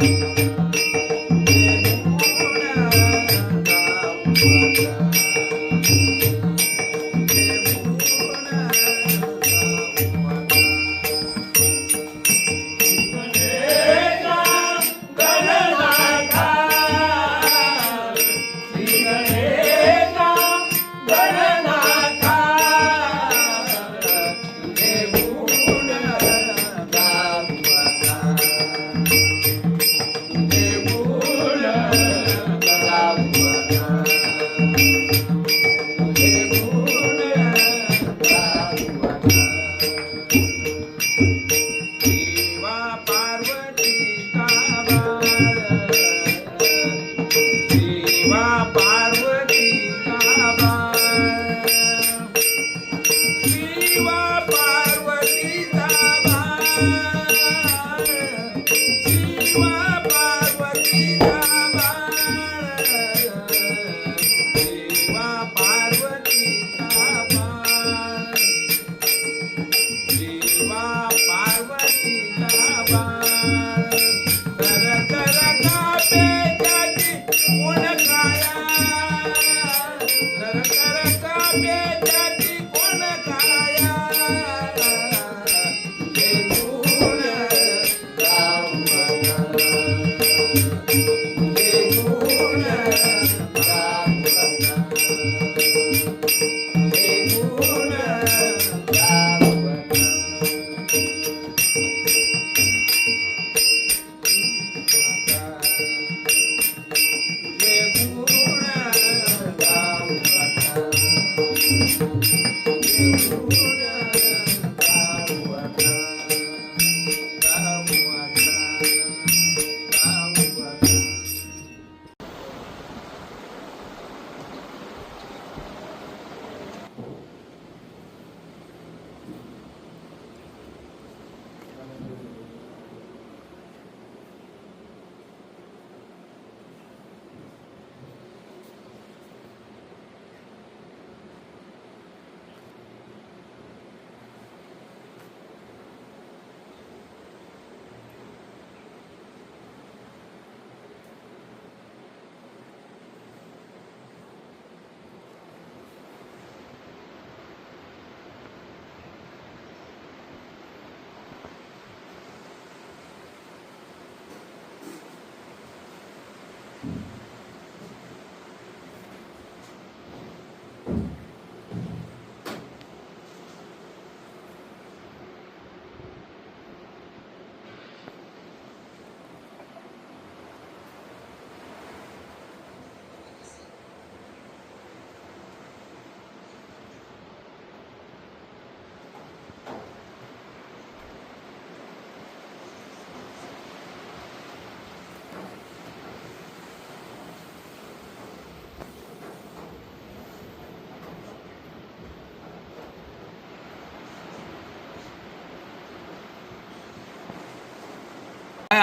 शिवा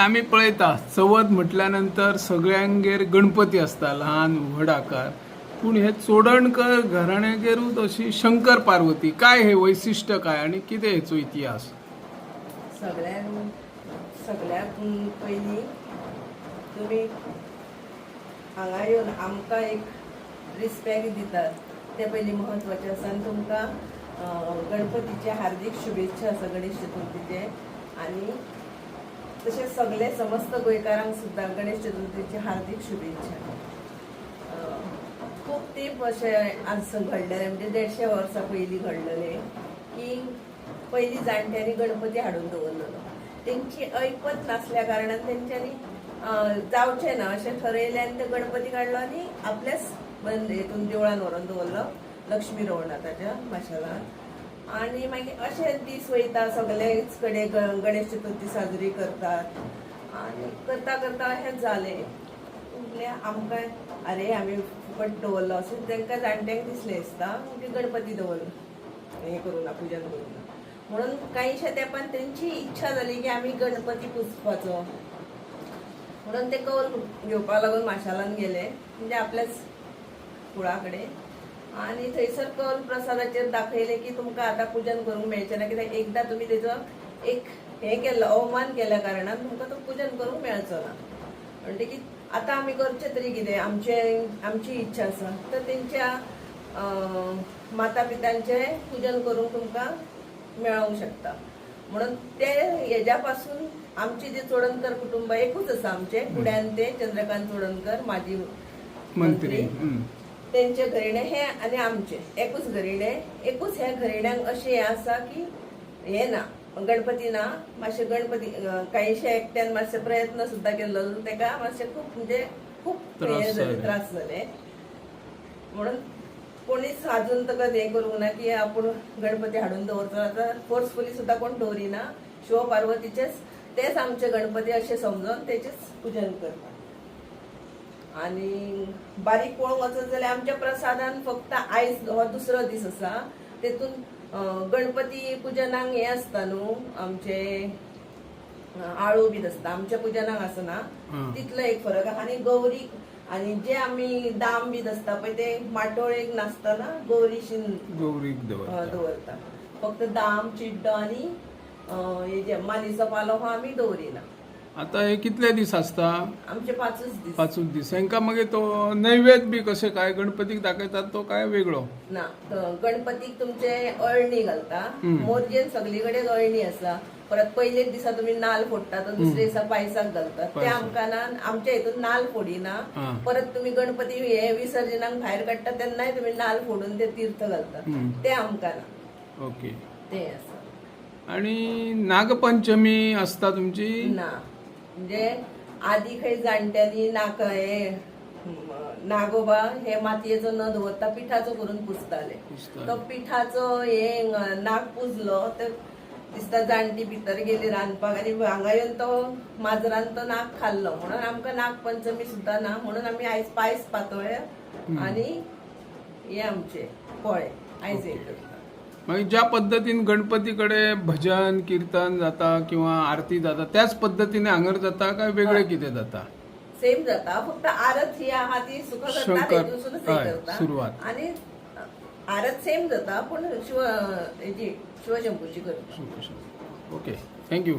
आमी आम्ही पळयता. चवथ म्हटल्यानंतर सगळ्यांगेर गणपती असता लहान व्हड आकार. पूण हे चोडणकर घराण्यागेरूच अशी शंकर पार्वती. काय हे वैशिष्ट्य काय आणि कितें हेचो इतिहास? सगळ्यान सगळ्यात पयलीं तुमी हांगा येवन आमकां एक रिस्पेक्ट दितात. ते पयलीं म्हत्वाचें आसा आनी तुमकां गणपतीचे हार्दिक शुभेच्छा आसा गणेश चतुर्थीचे. आनी तशेंच सगळे समस्त गोंयकारांक सुद्दां गणेश चतुर्थीची हार्दिक शुभेच्छा. खूप खूब तेंप अशें आज घडलेले म्हणजे देडशे वर्सां पयलीं घडलेलें की पयलीं जाणट्यांनी गणपती हाडून दवरलेलो. तेंची ऐपत नासल्या कारणान तेंच्यांनी जावचें ना अशें थरयलें आनी ते गणपती काडलो आनी आपल्याच बंद हेतून देवळान व्हरून दवरलो. लक्ष्मी रवनाथाच्या माशेलान आनी मागीर अशें दीस वयता सगळेच कडेन ग- गणेश चतुर्थी साजरी करतात. आनी करता करता अशेंच जालें म्हणजे आमकां अरे आमी फुकट दवरलो अशें तांकां जाणट्यांक दिसलें दिसता की गणपती दवरलो हें करून ना पुजन करूं म्हणून कांयशे तेंपान तेंची इच्छा जाली की आमी गणपती पुजपाचो म्हणून ते कौल घेवपाक लागून माशालान गेले. म्हणजे आपल्याच कुळा कडेन आनी थंयसर कौल प्रसादाचेर दाखयलें की तुमकां आतां पुजन करूंक मेळचें ना कित्याक एकदां तुमी तेजो एक हें केल्लो अवमान केल्या कारणान तुमकां तो पुजन करूंक मेळचो ना. म्हणटकीर आतां आमी करचें तरी कितें आमचे आमची इच्छा आसा. तर तेंच्या माता पितांचें पुजन करूंक तुमकां मेळोंक शकता. म्हणून ते हेज्या पासून आमची जी चोडणकर कुटुंब एकूच आसा आमचे फुड्यान ते चंद्रकांत चोडणकर माजी मंत्री. तेंचे घरिणे हे आनी आमचे. एकूच घरिणे एकूच हे घरिण्यांक अशें हें आसा की हे ना गणपती ना मातशे गणपती अं, कांयशे एकट्यान मातशे प्रयत्न सुद्दां केल्लो तेका मातशे खूब म्हणजे त्रास हे जाले. त्रास जाले म्हणून कोणीच अजून तक हें करूंक ना की आपूण गणपती हाडून दवरचो आतां फोर्सफुली सुद्दां कोण दवरिना शिव पार्वतीचेच तेच आमचे गणपती अशें समजून तेचेच पुजन करतात. आणि बारीक पळोवंक वचत जाल्यार आमच्या प्रसादान फक्त आयज हो दुसरो दीस आसा तेतून गणपती पुजनाक हें आसता न्हू आमचे आळू बी आसता आमच्या पुजनाक आसना. तितलो एक फरक. आहा आनी गौरीक आनी जे आमी दाम बी आसता पळय ते माटोळेक नासतना गौरीशीन गौरीक दवरता. फक्त दाम चिड्डो हे जे मालीचो पालो हो आमी दवरिना आता हे कितले दीस आसता आमचे पांचूच दीस. पाचूच दीस. हांकां मागीर तो नैवेद्य बी कशें काय? गणपतीक दाखयतात तो काय वेगळो? ना गणपतीक तुमचे अळणी घालता. मोरजेन सगळी कडेन अळणी आसा. परत पयले दिसा तुमी नाल फोडटा तर दुसरे दिसा पायसाक घालतात. ते. आमकां ना आमच्या हितून नाल फोडिना. परत तुमी गणपती हे विसर्जनाक भायर काडटा तेन्नाय तुमी नाल फोडून ते तीर्थ घालतात. ते आमकां ना ओके. ते आसा. आणि नागपंचमी आसता तुमची? ना. म्हणजे आदी खंय जाणट्यांनी नाक हे नागोबा हे मातयेचो न दवरता पिठाचो करून पुजताले. तो पिठाचो हे न- नाग पुजलो तर दिसता जाणटी भितर गेली रांदपाक आनी हांगा येवन तो माजरान तो नाग खाल्लो. म्हणून आमकां नागपंचमी सुद्दां ना म्हणून आमी आयज पायस पातोळे आनी हे आमचे पोळे आयज हे करता मागीर ज्या पद्दतीन गणपती कडेन भजन कीर्तन जाता किंवा आरती जाता त्याच पद्दतीने हांगर जाता काय वेगळे कितें जाता? सेम जाता. फक्त आरत ही आहा ती सुख करता शंकर, हय, करता. सुरवात. आणि आरत सेम जाता पूण शिव हेची शिवशंभूची करता. Okay thank you